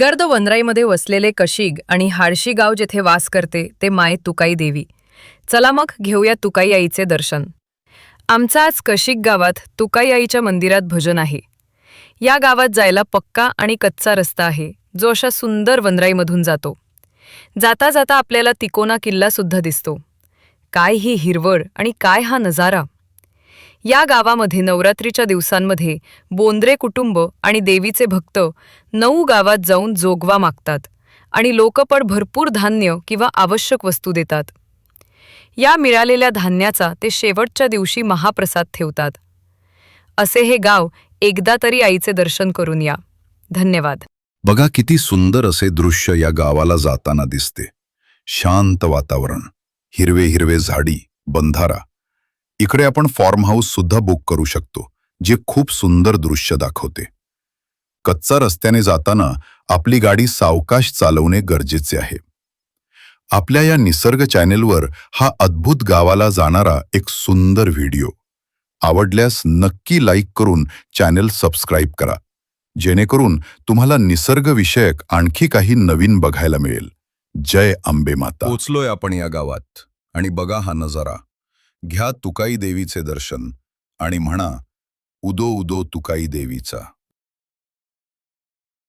गर्द वनराईमध्ये वसलेले कशिग आणि हाडशी गाव जेथे वास करते ते माय तुकाई देवी. चला मग घेऊया तुकाई आईचे दर्शन. आमचं आज कशिग गावात तुकाई आईच्या मंदिरात भजन आहे. या गावात जायला पक्का आणि कच्चा रस्ता आहे जो अशा सुंदर वनराईमधून जातो. जाता जाता आपल्याला तिकोना किल्ला सुद्धा दिसतो. काय ही हिरवळ आणि काय हा नजारा! या गावामध्ये नवरात्रीच्या दिवसांमध्ये बोंद्रे कुटुंब आणि देवीचे भक्त नऊ गावात जाऊन जोगवा मागतात आणि लोकपड भरपूर धान्य किंवा आवश्यक वस्तू देतात. या मिळालेल्या धान्याचा ते शेवटच्या दिवशी महाप्रसाद ठेवतात. असे हे गाव एकदा तरी आईचे दर्शन करून या. धन्यवाद. बघा किती सुंदर असे दृश्य या गावाला जाताना दिसते. शांत वातावरण हिरवे हिरवे झाडी बंधारा इकडे आपण फॉर्म हाऊस सुद्धा बुक करू शकतो जे खूप सुंदर दृश्य दाखवते. कच्चा रस्त्याने जाताना आपली गाडी सावकाश चालवणे गरजेचे आहे. आपल्या या निसर्ग चॅनेलवर हा अद्भुत गावाला जाणारा एक सुंदर व्हिडिओ. आवडल्यास नक्की लाईक करून चॅनेल सबस्क्राईब करा. जेणेकरून तुम्हाला निसर्गविषयक आणखी काही नवीन बघायला मिळेल. जय आंबे माता पोचलोय आपण या गावात. आणि बघा हा नजारा. घ्या तुकाई देवीचे दर्शन आणि म्हणा उदो उदो तुकाई देवीचा.